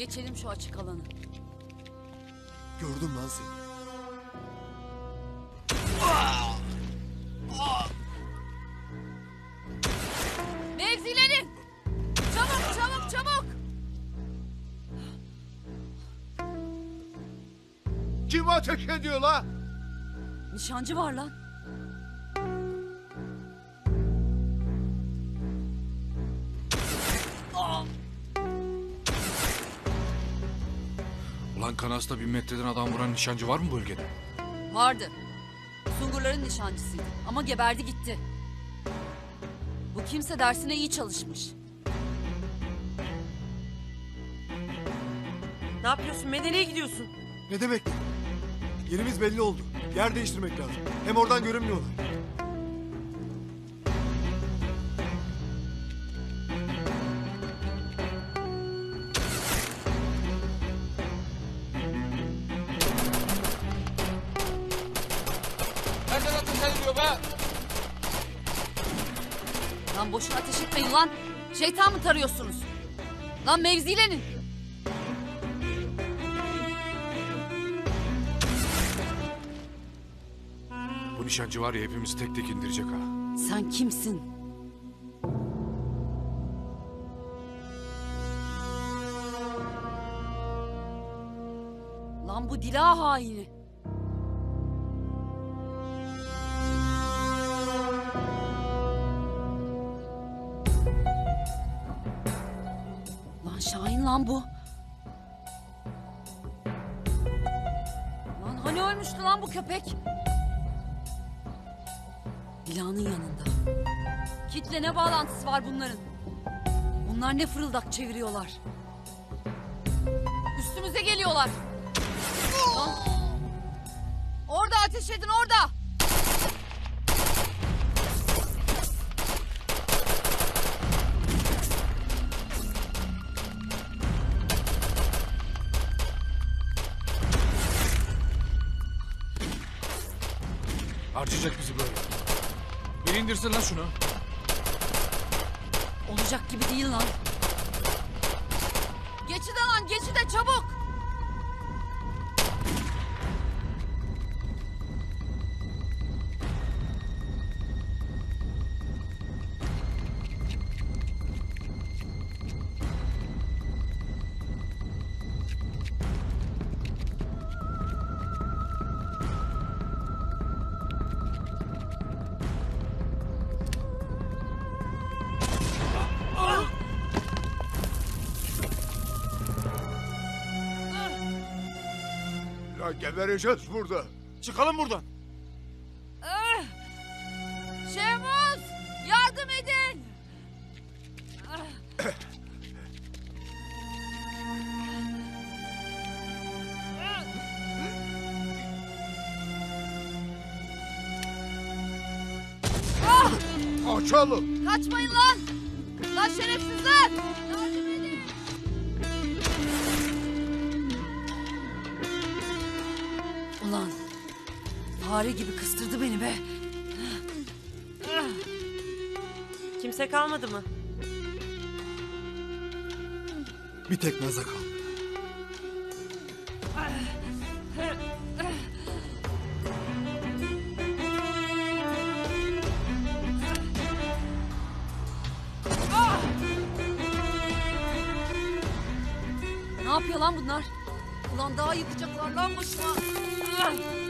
Geçelim şu açık alanı. Gördüm lan seni. Mevzilerin! Çabuk çabuk çabuk! Kim ateş ediyor la? Nişancı var lan. Ulan Kanas'ta bin metreden adam vuran nişancı var mı bu bölgede? Vardı. Sungurların nişancısıydı ama geberdi gitti. Bu kimse dersine iyi çalışmış. Ne yapıyorsun? Medeni'ye gidiyorsun. Ne demek? Yerimiz belli oldu. Yer değiştirmek lazım. Hem oradan görünmüyorlar. Lan boşuna ateş etmeyin lan. Şeytan mı tarıyorsunuz? Lan mevzilenin. Bu nişancı var ya hepimizi tek tek indirecek ha. Sen kimsin? Lan bu dila haini. Lan Şahin lan bu. Lan hani ölmüştü lan bu köpek? Dilanın yanında. Kitle ne bağlantısı var bunların? Bunlar ne fırıldak çeviriyorlar? Üstümüze geliyorlar. Lan. Orada ateş edin orada. Harcayacak bizi böyle. Bir indirsin lan şunu. Olacak gibi değil lan. Geçide lan geçide çabuk. Ya gebereceğiz burada. Çıkalım buradan. Ah! Şehmuz yardım edin. Ah! Ah! Kaçalım. Kaçmayın lan! Lan şerefsizler! Ulan fare gibi kıstırdı beni be. Kimse kalmadı mı? Bir tek Naza kaldı. Ne yapıyor lan bunlar? Ulan daha yıkacaklar lan başıma. Ugh.